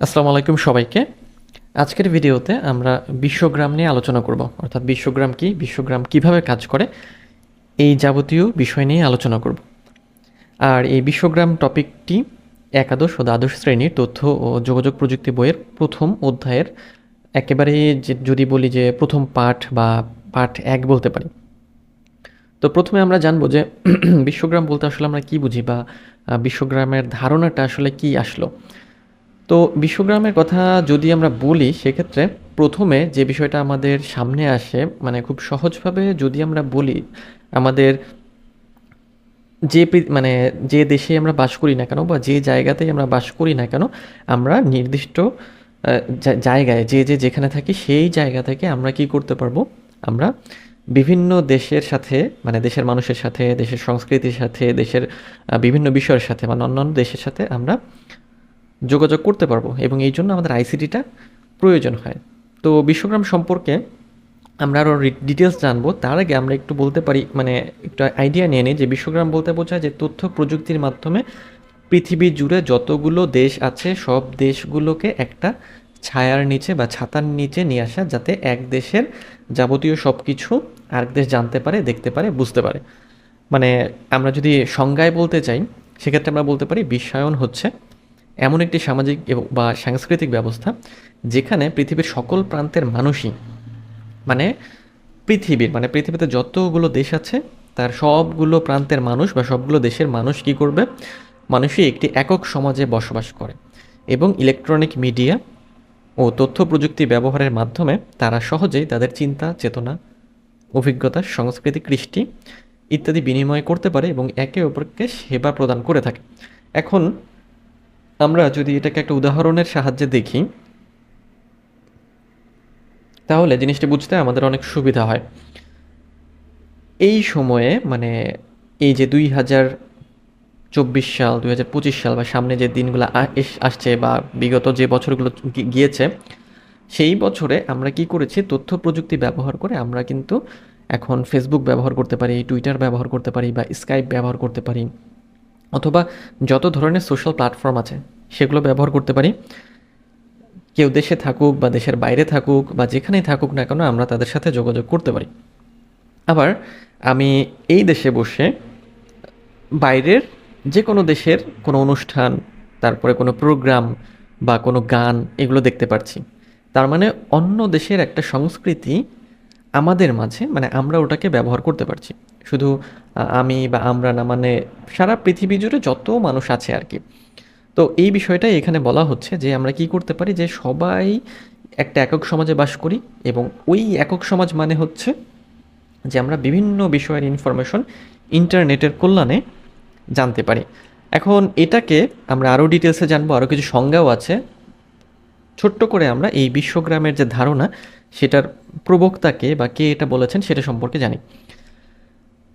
আসসালামু আলাইকুম সবাইকে। আজকের ভিডিওতে আমরা বিশ্বগ্রাম নিয়ে আলোচনা করব। অর্থাৎ বিশ্বগ্রাম কি, বিশ্বগ্রাম কীভাবে কাজ করে, এই যাবতীয় বিষয় নিয়ে আলোচনা করব। আর এই বিশ্বগ্রাম টপিকটি একাদশ ও দ্বাদশ শ্রেণির তথ্য ও যোগাযোগ প্রযুক্তি বইয়ের প্রথম অধ্যায়ের একেবারে যদি বলি যে প্রথম পাঠ বা পাঠ এক বলতে পারি। তো প্রথমে আমরা জানব যে বিশ্বগ্রাম বলতে আসলে আমরা কি বুঝি বা বিশ্বগ্রামের ধারণাটা আসলে কি আসলো। তো বিশ্বগ্রামের কথা যদি আমরা বলি, সেক্ষেত্রে প্রথমে যে বিষয়টা আমাদের সামনে আসে মানে খুব সহজভাবে যদি আমরা বলি, আমাদের যে মানে যে দেশে আমরা বাস করি না কেন বা যে জায়গাতেই আমরা বাস করি না কেন, আমরা নির্দিষ্ট জায়গায়, যে যে যেখানে থাকি সেই জায়গা থেকে আমরা কি করতে পারব? আমরা বিভিন্ন দেশের সাথে মানে দেশের মানুষের সাথে, দেশের সংস্কৃতির সাথে, দেশের বিভিন্ন বিষয়ের সাথে মানে অন্যান্য দেশের সাথে আমরা যোগাযোগ করতে পারব এবং এই জন্য আমাদের আইসিটিটা প্রয়োজন হয়। তো বিশ্বগ্রাম সম্পর্কে আমরা আরও ডিটেলস জানব। তার আগে আমরা একটু বলতে পারি মানে একটু আইডিয়া নিয়ে নিই যে বিশ্বগ্রাম বলতে বোঝায় যে তথ্য প্রযুক্তির মাধ্যমে পৃথিবী জুড়ে যতগুলো দেশ আছে, সব দেশগুলোকে একটা ছায়ার নিচে বা ছাতার নিচে নিয়ে আসা যাতে এক দেশের যাবতীয় সব কিছু আরেক দেশ জানতে পারে, দেখতে পারে, বুঝতে পারে। মানে আমরা যদি সংজ্ঞায় বলতে চাই, সেক্ষেত্রে আমরা বলতে পারি বিশ্বায়ন হচ্ছে। এমন একটি সামাজিক বা সাংস্কৃতিক ব্যবস্থা যেখানে পৃথিবীর সকল প্রান্তের মানুষই মানে পৃথিবীর মানে পৃথিবীতে যতগুলো দেশ আছে, তার সবগুলো প্রান্তের মানুষ বা সবগুলো দেশের মানুষ কি করবে? মানুষই একটি একক সমাজে বসবাস করে এবং ইলেকট্রনিক মিডিয়া ও তথ্য প্রযুক্তি ব্যবহারের মাধ্যমে তারা সহজেই তাদের চিন্তা, চেতনা, অভিজ্ঞতা, সংস্কৃতি, কৃষ্টি ইত্যাদি বিনিময় করতে পারে এবং একে অপরকে সেবা প্রদান করে থাকে। এখন আমরা যদি এটাকে একটা উদাহরণের সাহায্যে দেখি, তাহলে জিনিসটি বুঝতে আমাদের অনেক সুবিধা হয়। এই সময়ে মানে এই যে দুই হাজার চব্বিশ সাল, দুই হাজার পঁচিশ সাল বা সামনে যে দিনগুলো আসছে বা বিগত যে বছরগুলো গিয়েছে, সেই বছরে আমরা কি করেছি, তথ্য প্রযুক্তি ব্যবহার করে আমরা কিন্তু এখন ফেসবুক ব্যবহার করতে পারি টুইটার ব্যবহার করতে পারি বা স্কাইপ ব্যবহার করতে পারি, অথবা যত ধরনের সোশ্যাল প্ল্যাটফর্ম আছে সেগুলো ব্যবহার করতে পারি। কেউ দেশে থাকুক বা দেশের বাইরে থাকুক বা যেখানেই থাকুক না কেন আমরা তাদের সাথে যোগাযোগ করতে পারি। আবার আমি এই দেশে বসে বাইরের যে কোনো দেশের কোনো অনুষ্ঠান, তারপরে কোনো প্রোগ্রাম বা কোনো গান এগুলো দেখতে পারছি। তার মানে অন্য দেশের একটা সংস্কৃতি আমাদের মাঝে মানে আমরা ওটাকে ব্যবহার করতে পারছি। শুধু আমি বা আমরা না মানে সারা পৃথিবী জুড়ে যত মানুষ আছে আর কি। তো এই বিষয়টাই এখানে বলা হচ্ছে যে আমরা কি করতে পারি যে সবাই একটা একক সমাজে বাস করি এবং ওই একক সমাজ মানে হচ্ছে যে আমরা বিভিন্ন বিষয়ের ইনফরমেশন ইন্টারনেটের কল্যাণে জানতে পারি। এখন এটাকে আমরা আরও ডিটেলসে জানব, আরও কিছু সংজ্ঞাও আছে। ছোট্ট করে আমরা এই বিশ্বগ্রামের যে ধারণা, সেটার প্রবক্তাকে বা কে এটা বলেছেন সেটা সম্পর্কে জানি।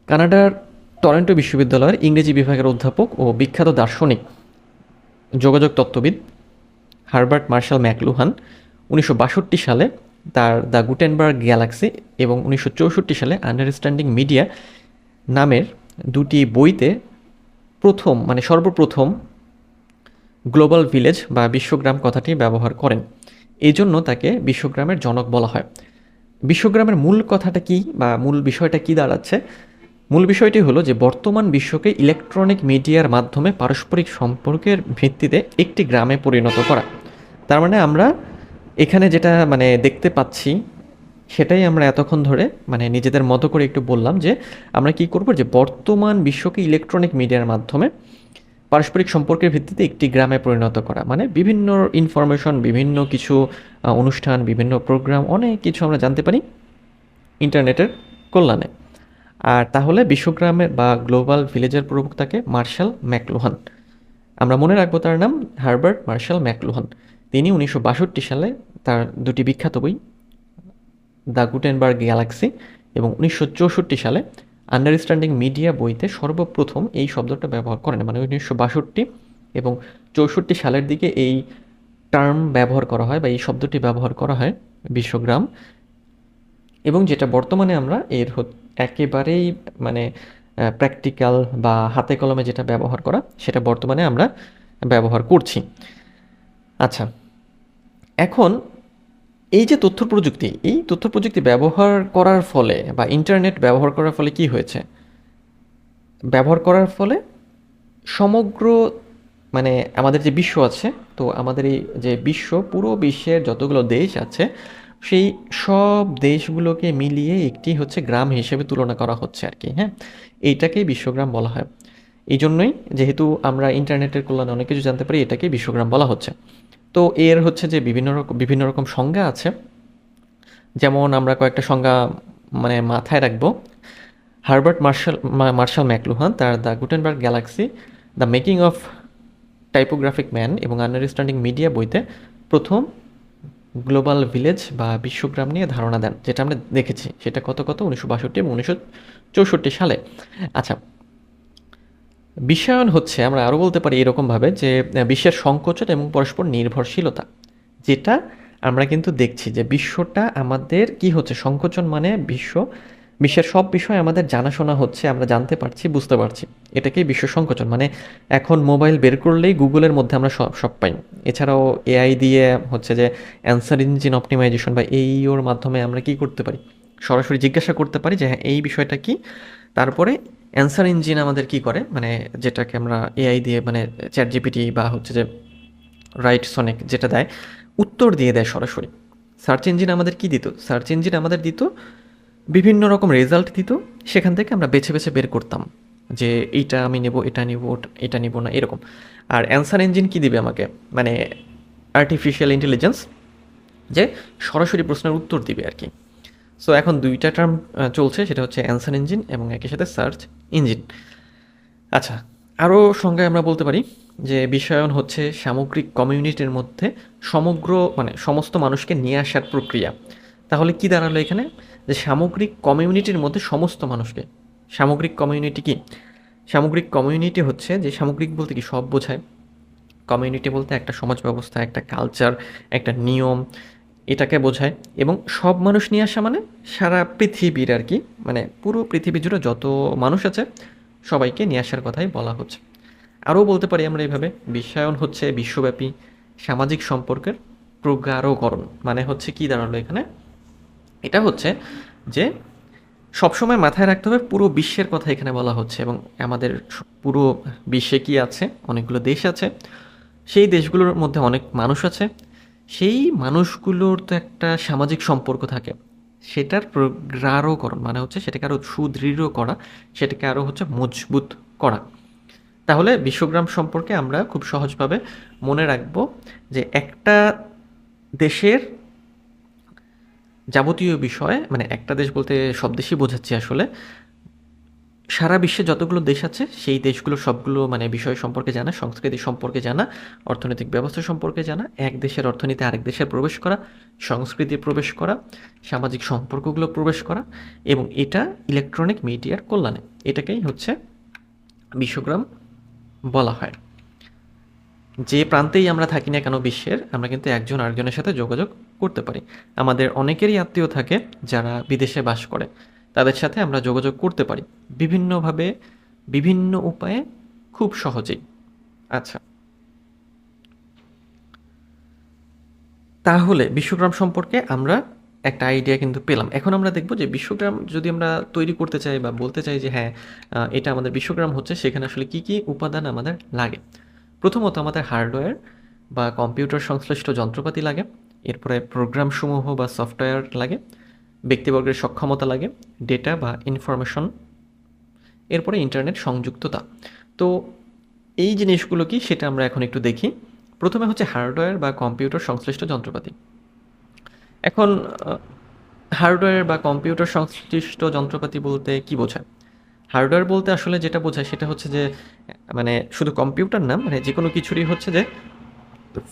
কানাডার টরেন্টো বিশ্ববিদ্যালয়ের ইংরেজি বিভাগের অধ্যাপক ও বিখ্যাত দার্শনিক যোগাযোগ তত্ত্ববিদ হারবার্ট মার্শাল ম্যাকলুহান উনিশশো বাষট্টি সালে তার দ্য গুটেনবার্গ গ্যালাক্সি এবং উনিশশো চৌষট্টি সালে আন্ডারস্ট্যান্ডিং মিডিয়া নামের দুটি বইতে প্রথম মানে সর্বপ্রথম গ্লোবাল ভিলেজ বা বিশ্বগ্রাম কথাটি ব্যবহার করেন। এই জন্য তাকে বিশ্বগ্রামের জনক বলা হয়। বিশ্বগ্রামের মূল কথাটা কি বা মূল বিষয়টা কি দাঁড়াচ্ছে মূল বিষয়টি হলো যে বর্তমান বিশ্বকে ইলেকট্রনিক মিডিয়ার মাধ্যমে পারস্পরিক সম্পর্কের ভিত্তিতে একটি গ্রামে পরিণত করা। তার মানে আমরা এখানে যেটা মানে দেখতে পাচ্ছি, সেটাই আমরা এতক্ষণ ধরে মানে নিজেদের মতো করে একটু বললাম যে আমরা কি করব যে বর্তমান বিশ্বকে ইলেকট্রনিক মিডিয়ার মাধ্যমে পারস্পরিক সম্পর্কের ভিত্তিতে একটি গ্রামে পরিণত করা। মানে বিভিন্ন ইনফরমেশন বিভিন্ন কিছু অনুষ্ঠান, বিভিন্ন প্রোগ্রাম অনেক কিছু আমরা জানতে পারি ইন্টারনেটের কল্যাণে। আর তাহলে বিশ্বগ্রামের বা গ্লোবাল ভিলেজের প্রবক্তাকে মার্শাল ম্যাকলুহান। আমরা মনে রাখব তার নাম হারবার্ট মার্শাল ম্যাকলুহান। তিনি উনিশশো বাষট্টি সালে তার দুটি বিখ্যাত বই, দ্য গুটেনবার্গ গ্যালাক্সি এবং উনিশশো চৌষট্টি সালে আন্ডারস্ট্যান্ডিং মিডিয়া বইতে সর্বপ্রথম এই শব্দটা ব্যবহার করেন। মানে উনিশশো বাষট্টি এবং চৌষট্টি সালের দিকে এই টার্ম ব্যবহার করা হয় বা এই শব্দটি ব্যবহার করা হয় বিশ্বগ্রাম। এবং যেটা বর্তমানে আমরা এর একেবারেই মানে প্র্যাকটিক্যাল বা হাতে কলমে যেটা ব্যবহার করা, সেটা বর্তমানে আমরা ব্যবহার করছি। আচ্ছা এখন এই যে তথ্য প্রযুক্তি, এই তথ্য প্রযুক্তি ব্যবহার করার ফলে বা ইন্টারনেট ব্যবহার করার ফলে কি হয়েছে? ব্যবহার করার ফলে সমগ্র মানে আমাদের যে বিশ্ব আছে, তো আমাদের এই যে বিশ্ব, পুরো বিশ্বের যতগুলো দেশ আছে সেই সব দেশগুলোকে মিলিয়ে একটি হচ্ছে গ্রাম হিসেবে তুলনা করা হচ্ছে আর কি হ্যাঁ? এইটাকেই বিশ্বগ্রাম বলা হয়। এই জন্যই যেহেতু আমরা ইন্টারনেটের কল্যাণে অনেক কিছু জানতে পারি এটাকে বিশ্বগ্রাম বলা হচ্ছে। তো এর হচ্ছে যে বিভিন্ন রকম বিভিন্ন রকম সংজ্ঞা আছে। যেমন আমরা কয়েকটা সংজ্ঞা মানে মাথায় রাখব। হারবার্ট মার্শাল মার্শাল ম্যাকলুহান, তার the Gutenberg galaxy, the making of typographic man এবং আন্ডারস্ট্যান্ডিং মিডিয়া বইতে প্রথম গ্লোবাল ভিলেজ বা বিশ্বগ্রাম নিয়ে ধারণা দেন, যেটা আমরা দেখেছি। সেটা কত কত? উনিশশো বাষট্টি এবং উনিশশো চৌষট্টি সালে। আচ্ছা বিশ্বায়ন হচ্ছে, আমরা আরও বলতে পারি এরকমভাবে যে বিশ্বের সংকোচন এবং পরস্পর নির্ভরশীলতা, যেটা আমরা কিন্তু দেখছি যে, বিশ্বটা আমাদের কি হচ্ছে? সংকোচন মানে বিশ্ব বিশ্বের সব বিষয় আমাদের জানাশোনা হচ্ছে, আমরা জানতে পারছি, বুঝতে পারছি। এটাকেই বিশ্ব সংকোচন। মানে এখন মোবাইল বের করলেই গুগলের মধ্যে আমরা সব সব পাই। এছাড়াও এআই দিয়ে হচ্ছে যে অ্যান্সার ইঞ্জিন অপটিমাইজেশন বা এই ওর মাধ্যমে আমরা কি করতে পারি? সরাসরি জিজ্ঞাসা করতে পারি যে হ্যাঁ এই বিষয়টা কি? তারপরে অ্যান্সার ইঞ্জিন আমাদের কি করে? মানে যেটাকে আমরা এআই দিয়ে মানে চ্যাট জিপিটি বা হচ্ছে যে রাইট সনেক যেটা দেয়, উত্তর দিয়ে দেয় সরাসরি। সার্চ ইঞ্জিন আমাদের কি দিত? সার্চ ইঞ্জিন আমাদের দিত বিভিন্ন রকম রেজাল্ট দিত, সেখান থেকে আমরা বেছে বেছে বের করতাম যে এইটা আমি নেব, এটা নিব এটা নিব না, এরকম। আর অ্যান্সার ইঞ্জিন কি দিবে আমাকে? মানে আর্টিফিশিয়াল ইন্টেলিজেন্স যে সরাসরি প্রশ্নের উত্তর দিবে আর কি। সো এখন দুইটা টার্ম চলছে, সেটা হচ্ছে অ্যান্সার ইঞ্জিন এবং একই সাথে সার্চ ইঞ্জিন আচ্ছা আরও সঙ্গে আমরা বলতে পারি যে বিশ্বায়ন হচ্ছে সামগ্রিক কমিউনিটির মধ্যে সমগ্র মানে সমস্ত মানুষকে নিয়ে আসার প্রক্রিয়া। তাহলে কি দাঁড়াল এখানে? যে সামগ্রিক কমিউনিটির মধ্যে সমস্ত মানুষকে। সামগ্রিক কমিউনিটি কি? সামগ্রিক কমিউনিটি হচ্ছে যে সামগ্রিক বলতে কি সব বোঝায়। কমিউনিটি বলতে একটা সমাজ ব্যবস্থা একটা কালচার, একটা নিয়ম, এটাকে বোঝায়। এবং সব মানুষ নিয়ে আসা মানে সারা পৃথিবীর আর কি মানে পুরো পৃথিবী জুড়ে যত মানুষ আছে, সবাইকে নিয়ে আসার কথাই বলা হচ্ছে। আরও বলতে পারি আমরা এইভাবে বিশ্বায়ন হচ্ছে বিশ্বব্যাপী সামাজিক সম্পর্কের প্রগাঢ়করণ। মানে হচ্ছে কি দাঁড়াল এখানে? এটা হচ্ছে যে সবসময় মাথায় রাখতে হবে পুরো বিশ্বের কথা এখানে বলা হচ্ছে এবং আমাদের পুরো বিশ্বে কি আছে, অনেকগুলো দেশ আছে, সেই দেশগুলোর মধ্যে অনেক মানুষ আছে, সেই মানুষগুলোর তো একটা সামাজিক সম্পর্ক থাকে। সেটার প্রগাঢ়করণ মানে হচ্ছে সেটাকে আরও সুদৃঢ় করা, সেটাকে আরও হচ্ছে মজবুত করা। তাহলে বিশ্বগ্রাম সম্পর্কে আমরা খুব সহজভাবে মনে রাখব যে একটা দেশের যাবতীয় বিষয় মানে একটা দেশ বলতে সব দেশই বোঝাচ্ছি আসলে, সারা বিশ্বে যতগুলো দেশ আছে, সেই দেশগুলো সবগুলো মানে বিষয় সম্পর্কে জানা, সংস্কৃতি সম্পর্কে জানা, অর্থনৈতিক ব্যবস্থা সম্পর্কে জানা, এক দেশের অর্থনীতি আরেক দেশে প্রবেশ করা সংস্কৃতি প্রবেশ করা, সামাজিক সম্পর্কগুলো প্রবেশ করা, এবং এটা ইলেকট্রনিক মিডিয়ার কল্যাণে। এটাকেই হচ্ছে বিশ্বগ্রাম বলা হয়। যে প্রান্তেই আমরা থাকি না কেন বিশ্বের, আমরা কিন্তু একজন আরেকজনের সাথে যোগাযোগ করতে পারি। আমাদের অনেকেরই আত্মীয় থাকে যারা বিদেশে বাস করে। তাদের সাথে আমরা যোগাযোগ করতে পারি। বিভিন্নভাবে, বিভিন্ন উপায়ে খুব সহজেই। আচ্ছা। তাহলে বিশ্বগ্রাম সম্পর্কে আমরা একটা আইডিয়া কিন্তু পেলাম। এখন আমরা দেখব যে বিশ্বগ্রাম যদি আমরা তৈরি করতে চাই বা বলতে চাই যে হ্যাঁ এটা আমাদের বিশ্বগ্রাম হচ্ছে, সেখানে আসলে কি কি উপাদান আমাদের লাগে? প্রথমত আমাদের হার্ডওয়্যার বা কম্পিউটার সংশ্লিষ্ট যন্ত্রপাতি লাগে। এরপরে প্রোগ্রামসমূহ বা সফটওয়্যার লাগে, ব্যক্তিবর্গের সক্ষমতা লাগে, ডেটা বা ইনফরমেশন, এরপরে ইন্টারনেট সংযুক্ততা। তো এই জিনিসগুলো কি সেটা আমরা এখন একটু দেখি। প্রথমে হচ্ছে হার্ডওয়্যার বা কম্পিউটার সংশ্লিষ্ট যন্ত্রপাতি। এখন হার্ডওয়্যার বা কম্পিউটার সংশ্লিষ্ট যন্ত্রপাতি বলতে কি বোঝায়? হার্ডওয়্যার বলতে আসলে যেটা বোঝায় সেটা হচ্ছে যে মানে শুধু কম্পিউটার না মানে যে কোনো কিছুরই হচ্ছে যে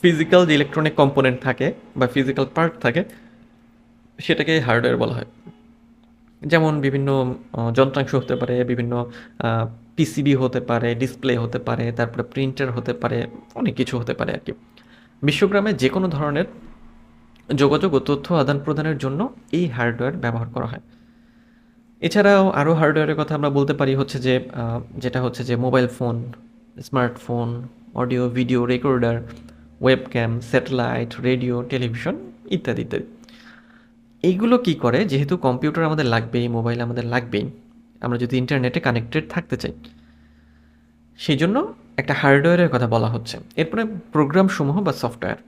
ফিজিক্যাল যে ইলেকট্রনিক কম্পোনেন্ট থাকে বা ফিজিক্যাল পার্ট থাকে, সেটাকে হার্ডওয়্যার বলা হয়। যেমন বিভিন্ন যন্ত্রাংশ হতে পারে, বিভিন্ন পিসিবি হতে পারে ডিসপ্লে হতে পারে, তারপরে প্রিন্টার হতে পারে, অনেক কিছু হতে পারে আর কি। বিশ্বগ্রামে যে কোনো ধরনের যোগাযোগ ও তথ্য আদান প্রদানের জন্য এই হার্ডওয়্যার ব্যবহার করা হয়। এছাড়াও আরও হার্ডওয়্যারের কথা আমরা বলতে পারি হচ্ছে যে যেটা হচ্ছে যে mobile phone smartphone audio video recorder webcam satellite radio television ইত্যাদি ইত্যাদি। এইগুলো কি করে? যেহেতু কম্পিউটার আমাদের লাগবেই মোবাইল আমাদের লাগবেই, আমরা যদি ইন্টারনেটে কানেক্টেড থাকতে চাই। সেই জন্য একটা হার্ডওয়্যারের কথা বলা হচ্ছে। এরপরে প্রোগ্রামসমূহ বা সফটওয়্যার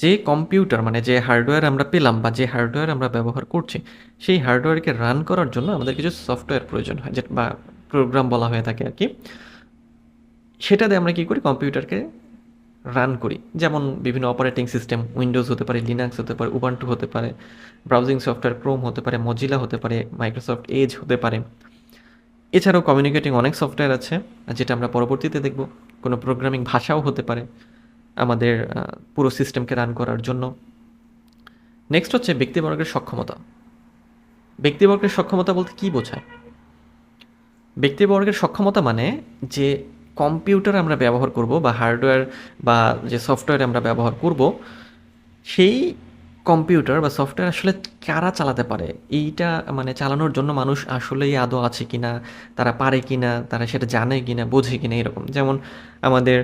যে কম্পিউটার মানে যে হার্ডওয়্যার আমরা পেলাম বা যে হার্ডওয়্যার আমরা ব্যবহার করছি, সেই হার্ডওয়্যারকে রান করার জন্য আমাদের কিছু সফটওয়্যার প্রয়োজন হয়, যে বা প্রোগ্রাম বলা হয়ে থাকে আর কি। সেটা দিয়ে আমরা কী করি? কম্পিউটারকে রান করি। যেমন বিভিন্ন অপারেটিং সিস্টেম উইন্ডোজ হতে পারে লিনাক্স হতে পারে উবান্টু হতে পারে ব্রাউজিং সফটওয়্যার ক্রোম হতে পারে মজিলা হতে পারে মাইক্রোসফট এজ হতে পারে। এছাড়াও কমিউনিকেটিং অনেক সফটওয়্যার আছে যেটা আমরা পরবর্তীতে দেখব। কোনো প্রোগ্রামিং ভাষাও হতে পারে, আমাদের পুরো সিস্টেমকে রান করার জন্য। নেক্সট হচ্ছে ব্যক্তিবর্গের সক্ষমতা। ব্যক্তিবর্গের সক্ষমতা বলতে কী বোঝায়? ব্যক্তিবর্গের সক্ষমতা মানে যে কম্পিউটার আমরা ব্যবহার করব বা হার্ডওয়্যার বা যে সফটওয়্যার আমরা ব্যবহার করব, সেই কম্পিউটার বা সফটওয়্যার আসলে কারা চালাতে পারে? এইটা মানে চালানোর জন্য মানুষ আসলেই আদৌ আছে কি না তারা পারে কি না তারা সেটা জানে কি না বোঝে কি না এরকম। যেমন আমাদের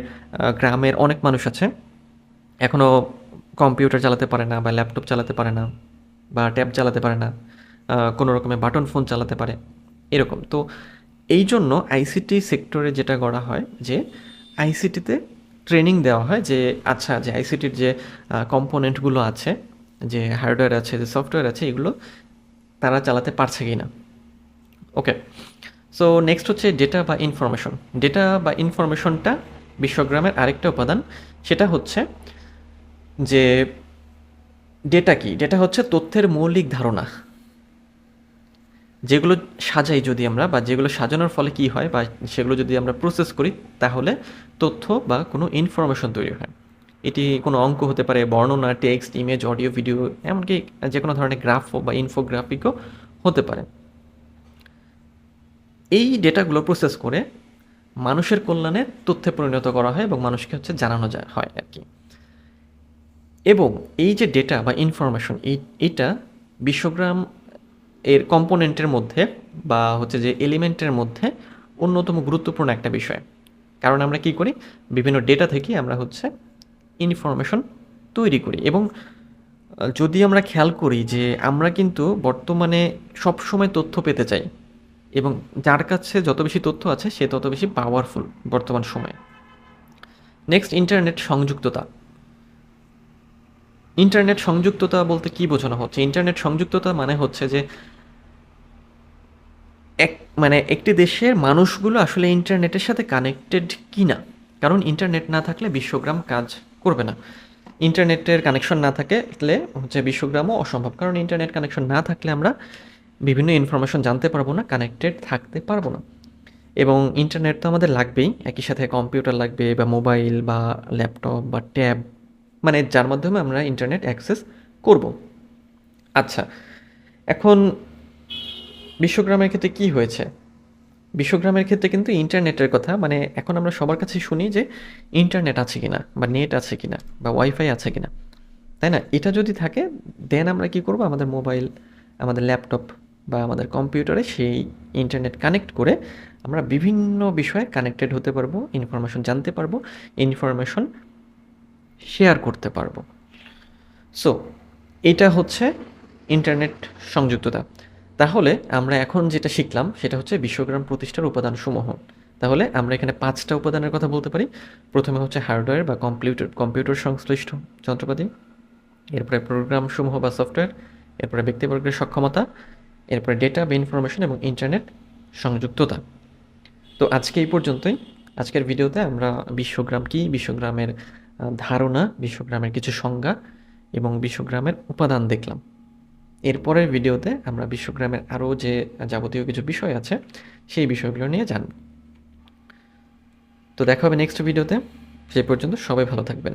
গ্রামের অনেক মানুষ আছে এখনও কম্পিউটার চালাতে পারে না বা ল্যাপটপ চালাতে পারে না বা ট্যাব চালাতে পারে না কোনো রকমের বাটন ফোন চালাতে পারে, এরকম। তো এই জন্য আইসিটি সেক্টরে যেটা করা হয় যে আইসিটিতে ট্রেনিং দেওয়া হয় যে আচ্ছা যে আইসিটির যে কম্পোনেন্টগুলো আছে, যে হার্ডওয়্যার আছে, যে সফটওয়্যার আছে, এগুলো তারা চালাতে পারছে কি না ওকে, সো নেক্সট হচ্ছে ডেটা বা ইনফরমেশন। ডেটা বা ইনফরমেশনটা বিশ্বগ্রামের আরেকটা উপাদান, সেটা হচ্ছে যে, ডেটা কি? ডেটা হচ্ছে তথ্যের মৌলিক ধারণা। যেগুলো সাজাই যদি আমরা বা যেগুলো সাজানোর ফলে কি হয় বা সেগুলো যদি আমরা প্রসেস করি, তাহলে তথ্য বা কোনো ইনফরমেশন তৈরি হয়। এটি কোনো অঙ্ক হতে পারে, বর্ণনা টেক্সট ইমেজ অডিও ভিডিও এমনকি যে কোনো ধরনের গ্রাফ বা ইনফোগ্রাফিকও হতে পারে। এই ডেটাগুলো প্রসেস করে মানুষের কল্যাণে তথ্যে পরিণত করা হয় এবং মানুষকে হচ্ছে জানানো যায়, হয় আর কি। এবং এই যে ডেটা বা ইনফরমেশন এই, এটা বিশ্বগ্রাম এর কম্পোনেন্টের মধ্যে বা হচ্ছে যে এলিমেন্টের মধ্যে অন্যতম গুরুত্বপূর্ণ একটা বিষয়। কারণ আমরা কি করি? বিভিন্ন ডেটা থেকে আমরা হচ্ছে ইনফরমেশন তৈরি করি। এবং যদি আমরা খেয়াল করি যে আমরা কিন্তু বর্তমানে সবসময় তথ্য পেতে চাই এবং যার কাছে যত বেশি তথ্য আছে সে তত বেশি পাওয়ারফুল বর্তমান সময়ে। নেক্সট ইন্টারনেট সংযুক্ততা। ইন্টারনেট সংযুক্ততা বলতে কি বোঝানো হচ্ছে? ইন্টারনেট সংযুক্ততা মানে হচ্ছে যে এক মানে একটি দেশের মানুষগুলো আসলে ইন্টারনেটের সাথে কানেক্টেড কি না কারণ ইন্টারনেট না থাকলে বিশ্বগ্রাম কাজ করবে না। ইন্টারনেটের কানেকশন না থাকলে হচ্ছে বিশ্বগ্রামও অসম্ভব। কারণ ইন্টারনেট কানেকশন না থাকলে আমরা বিভিন্ন ইনফরমেশন জানতে পারব না কানেক্টেড থাকতে পারব না। এবং ইন্টারনেট তো আমাদের লাগবেই। একই সাথে কম্পিউটার লাগবে বা মোবাইল বা ল্যাপটপ বা ট্যাব মানে যার মাধ্যমে আমরা ইন্টারনেট অ্যাক্সেস করব। আচ্ছা এখন বিশ্বগ্রামের ক্ষেত্রে কি হয়েছে? বিশ্বগ্রামের ক্ষেত্রে কিন্তু ইন্টারনেটের কথা মানে এখন আমরা সবার কাছে শুনি যে ইন্টারনেট আছে কিনা বা নেট আছে কিনা বা ওয়াইফাই আছে কিনা। তাই না? এটা যদি থাকে দেন আমরা কি করব? আমাদের মোবাইল আমাদের ল্যাপটপ বা আমাদের কম্পিউটারে সেই ইন্টারনেট কানেক্ট করে আমরা বিভিন্ন বিষয়ে কানেক্টেড হতে পারব ইনফরমেশন জানতে পারব ইনফরমেশন শেয়ার করতে পারব। সো এটা হচ্ছে ইন্টারনেট সংযুক্ততা। তাহলে আমরা এখন যেটা শিখলাম, সেটা হচ্ছে বিশ্বগ্রাম প্রতিষ্ঠার উপাদানসমূহ। তাহলে আমরা এখানে পাঁচটা উপাদানের কথা বলতে পারি। প্রথমে হচ্ছে হার্ডওয়্যার বা কম্পিউটার কম্পিউটার সংশ্লিষ্ট যন্ত্রপাতি, এরপরে প্রোগ্রামসমূহ বা সফটওয়্যার, এরপরে ব্যক্তিবর্গের সক্ষমতা, এরপরে ডেটা বা ইনফরমেশন এবং ইন্টারনেট সংযুক্ততা। তো আজকে এই পর্যন্তই। আজকের ভিডিওতে আমরা বিশ্বগ্রাম কী, বিশ্বগ্রামের ধারণা, বিশ্বগ্রামের কিছু সংজ্ঞা এবং বিশ্বগ্রামের উপাদান দেখলাম। এরপরের ভিডিওতে আমরা বিশ্বগ্রামের আরও যে যাবতীয় কিছু বিষয় আছে, সেই বিষয়গুলো নিয়ে জানব। তো দেখা হবে নেক্সট ভিডিওতে। সেই পর্যন্ত সবাই ভালো থাকবেন।